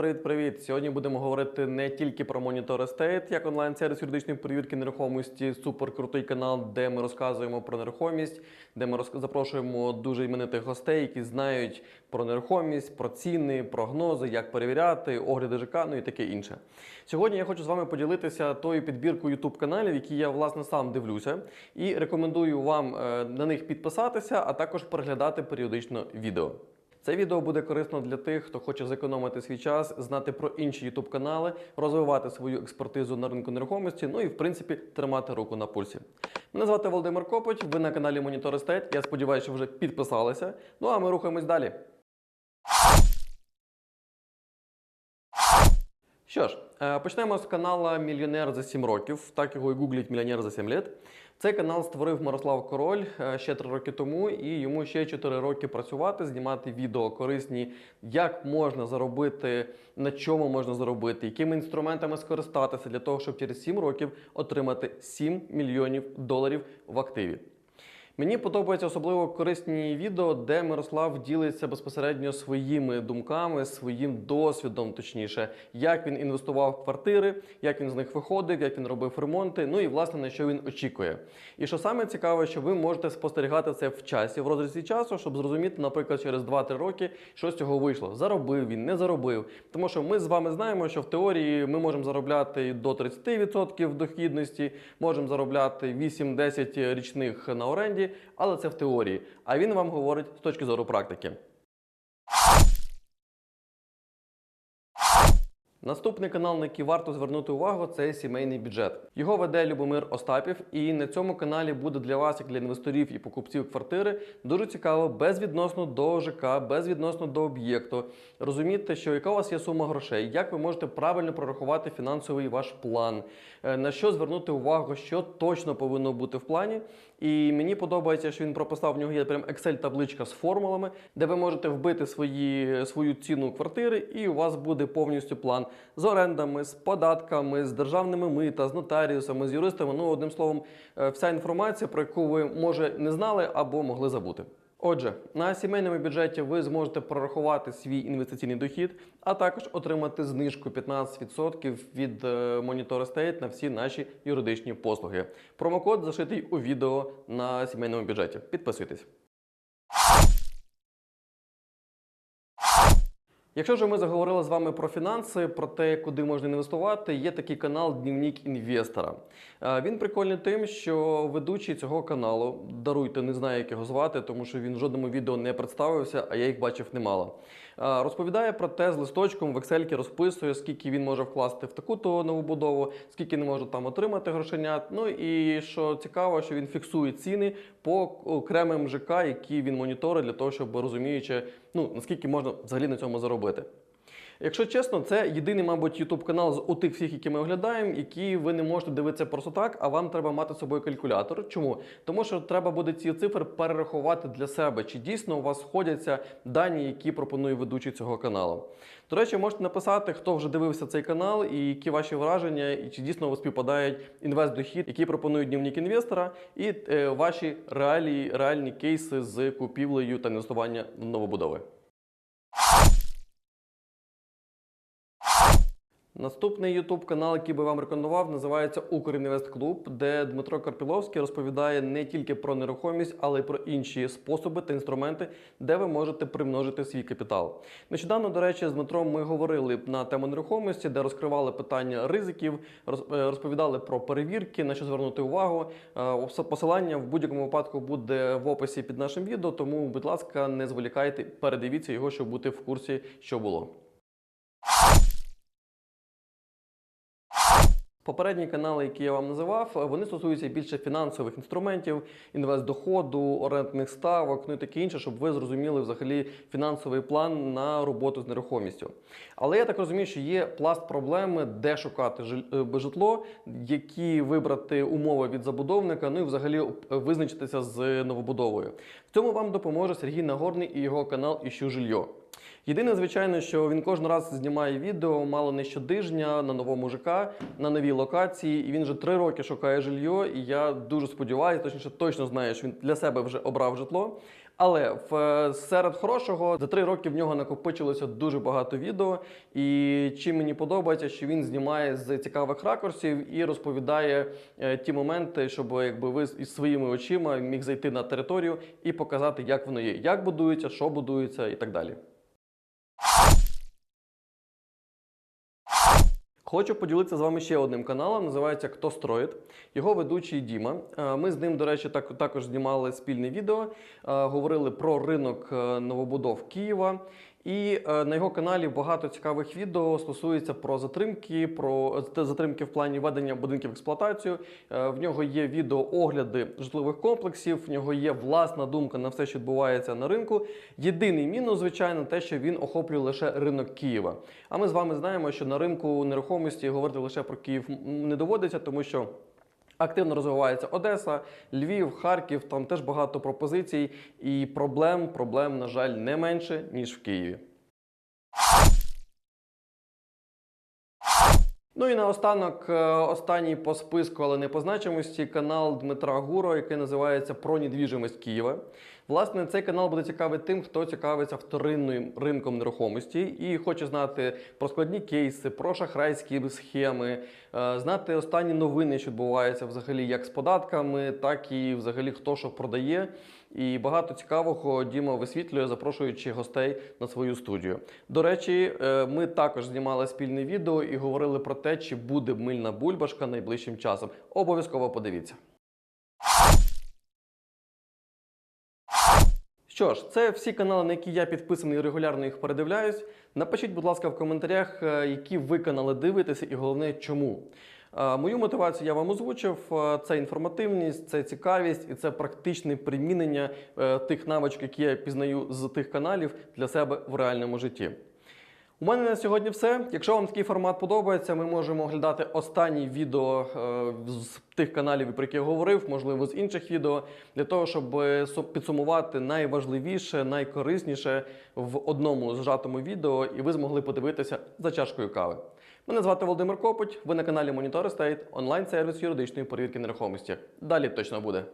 привіт, привіт! Сьогодні будемо говорити не тільки про Monitor Estate, як онлайн-сервіс юридичної перевірки нерухомості, суперкрутий канал, де ми розказуємо про нерухомість, де ми роз... запрошуємо дуже іменитих гостей, які знають про нерухомість, про ціни, прогнози, як перевіряти, огляди ЖК, ну і таке інше. Сьогодні я хочу з вами поділитися тою підбіркою youtube каналів, які я власне сам дивлюся, і рекомендую вам е, на них підписатися, а також переглядати періодично відео. Це відео буде корисно для тих, хто хоче зекономити свій час, знати про інші youtube канали, розвивати свою експертизу на ринку нерухомості, ну і в принципі тримати руку на пульсі. Мене звати Володимир Копоть, ви на каналі Monitor Estate. Я сподіваюся, що вже підписалися. Ну а ми рухаємось далі. Що ж, е, почнемо з канала Мільйонер за 7 років. Так його і гуглять Мільйонер за 7 літ. Цей канал створив Мирослав Король е, ще 3 роки тому, і йому ще 4 роки працювати, знімати відео корисні, як можна заробити, на чому можна заробити, якими інструментами скористатися для того, щоб через 7 років отримати 7 мільйонів доларів в активі. Мені подобаються особливо корисні відео, де Мирослав ділиться безпосередньо своїми думками, своїм досвідом, точніше, як він інвестував в квартири, як він з них виходив, як він робив ремонти, ну і власне на що він очікує. І що саме цікаве, що ви можете спостерігати це в часі, в розрізі часу, щоб зрозуміти, наприклад, через 2-3 роки, що з цього вийшло. Заробив він, не заробив. Тому що ми з вами знаємо, що в теорії ми можемо заробляти до 30% дохідності, можемо заробляти 8-10 річних на оренді але це в теорії. А він вам говорить з точки зору практики. Наступний канал, на який варто звернути увагу, це сімейний бюджет. Його веде Любомир Остапів, і на цьому каналі буде для вас, як для інвесторів і покупців квартири, дуже цікаво безвідносно до ЖК, безвідносно до об'єкту. Розуміти, що яка у вас є сума грошей, як ви можете правильно прорахувати фінансовий ваш план, е, на що звернути увагу, що точно повинно бути в плані. І мені подобається, що він прописав в нього є прям Excel-табличка з формулами, де ви можете вбити свої, свою ціну квартири, і у вас буде повністю план з орендами, з податками, з державними мита, з нотаріусами, з юристами. Ну, одним словом, е, вся інформація, про яку ви може не знали або могли забути. Отже, на сімейному бюджеті ви зможете прорахувати свій інвестиційний дохід, а також отримати знижку 15% від е, Monitor Estate на всі наші юридичні послуги. Промокод зашитий у відео на сімейному бюджеті. Підписуйтесь. Якщо ж ми заговорили з вами про фінанси, про те, куди можна інвестувати, є такий канал Дневник інвестора. Е, Він прикольний тим, що ведучий цього каналу, даруйте, не знаю, як його звати, тому що він в жодному відео не представився, а я їх бачив немало. Е, Розповідає про те з листочком в Excel розписує, скільки він може вкласти в таку-то новобудову, скільки не може там отримати грошенят. Ну і що цікаво, що він фіксує ціни по окремим ЖК, які він моніторить для того, щоб розуміючи, ну наскільки можна взагалі на цьому заробити. Якщо чесно, це єдиний, мабуть, youtube канал з у тих всіх, які ми оглядаємо, які ви не можете дивитися просто так, а вам треба мати з собою калькулятор. Чому? Тому що треба буде ці цифри перерахувати для себе, чи дійсно у вас сходяться дані, які пропонує ведучий цього каналу. До речі, можете написати, хто вже дивився цей канал, і які ваші враження, і чи дійсно у вас співпадають інвест-дохід, який пропонує дневник інвестора, і е, ваші реалії, реальні кейси з купівлею та інвестування в новобудови. Наступний YouTube канал, який би вам рекомендував, називається Укрінвест Клуб, де Дмитро Карпіловський розповідає не тільки про нерухомість, але й про інші способи та інструменти, де ви можете примножити свій капітал. Нещодавно, до речі, з Дмитром ми говорили на тему нерухомості, де розкривали питання ризиків, е, розповідали про перевірки, на що звернути увагу. Е, Посилання в будь-якому випадку буде в описі під нашим відео, тому, будь ласка, не зволікайте, передивіться його, щоб бути в курсі, що було. Попередні канали, які я вам називав, вони стосуються більше фінансових інструментів, інвестдоходу, орендних ставок, ну і таке інше, щоб ви зрозуміли взагалі фінансовий план на роботу з нерухомістю. Але я так розумію, що є пласт проблеми, де шукати е, житло, які вибрати умови від забудовника, ну і взагалі визначитися з новобудовою. В цьому вам допоможе Сергій Нагорний і його канал Іщу жилье. Єдине, звичайно, що він кожен раз знімає відео мало не щодижня на новому ЖК, на новій локації, і він вже три роки шукає жилье. І я дуже сподіваюся, точніше точно знаю, що він для себе вже обрав житло. Але в, е, серед хорошого за три роки в нього накопичилося дуже багато відео. І чим мені подобається, що він знімає з цікавих ракурсів і розповідає е, ті моменти, щоб якби ви із своїми очима міг зайти на територію і показати, як воно є, як будується, що будується і так далі. Хочу поділитися з вами ще одним каналом. Називається Хто строїть. Його ведучий Діма. Е, Ми з ним, до речі, так, також знімали спільне відео, е, говорили про ринок е, новобудов Києва. І е, на його каналі багато цікавих відео стосується про затримки, про е, затримки в плані введення будинків в експлуатацію. Е, В нього є відео огляди житлових комплексів. В нього є власна думка на все, що відбувається на ринку. Єдиний мінус, звичайно, те, що він охоплює лише ринок Києва. А ми з вами знаємо, що на ринку нерухомості говорити лише про Київ не доводиться, тому що. Активно розвивається Одеса, Львів, Харків. Там теж багато пропозицій і проблем. Проблем, на жаль, не менше ніж в Києві. Ну і наостанок, е, останній по списку, але не по значимості, канал Дмитра Гуро, який називається Про недвіжимость Києва. Власне, цей канал буде цікавий тим, хто цікавиться вторинним ринком нерухомості і хоче знати про складні кейси, про шахрайські схеми, знати останні новини, що відбуваються взагалі як з податками, так і взагалі хто що продає. І багато цікавого Діма висвітлює, запрошуючи гостей на свою студію. До речі, е, ми також знімали спільне відео і говорили про те, чи буде мильна бульбашка найближчим часом. Обов'язково подивіться. Що ж, це всі канали, на які я підписаний і регулярно їх передивляюсь. Напишіть, будь ласка, в коментарях, е, які ви канали дивитеся, і головне, чому. Е, Мою мотивацію я вам озвучив: Е, це інформативність, це цікавість і це практичне примінення тих навичок, які я пізнаю з тих каналів для себе в реальному житті. У мене на сьогодні все. Якщо вам такий формат подобається, ми можемо оглядати останні відео е, з тих каналів, про які я говорив, можливо, з інших відео, для того, щоб е, підсумувати найважливіше, найкорисніше в одному зжатому відео, і ви змогли подивитися за чашкою кави. Мене звати Володимир Копоть. Ви на каналі Monitor Estate, онлайн-сервіс юридичної перевірки нерухомості. Далі точно буде.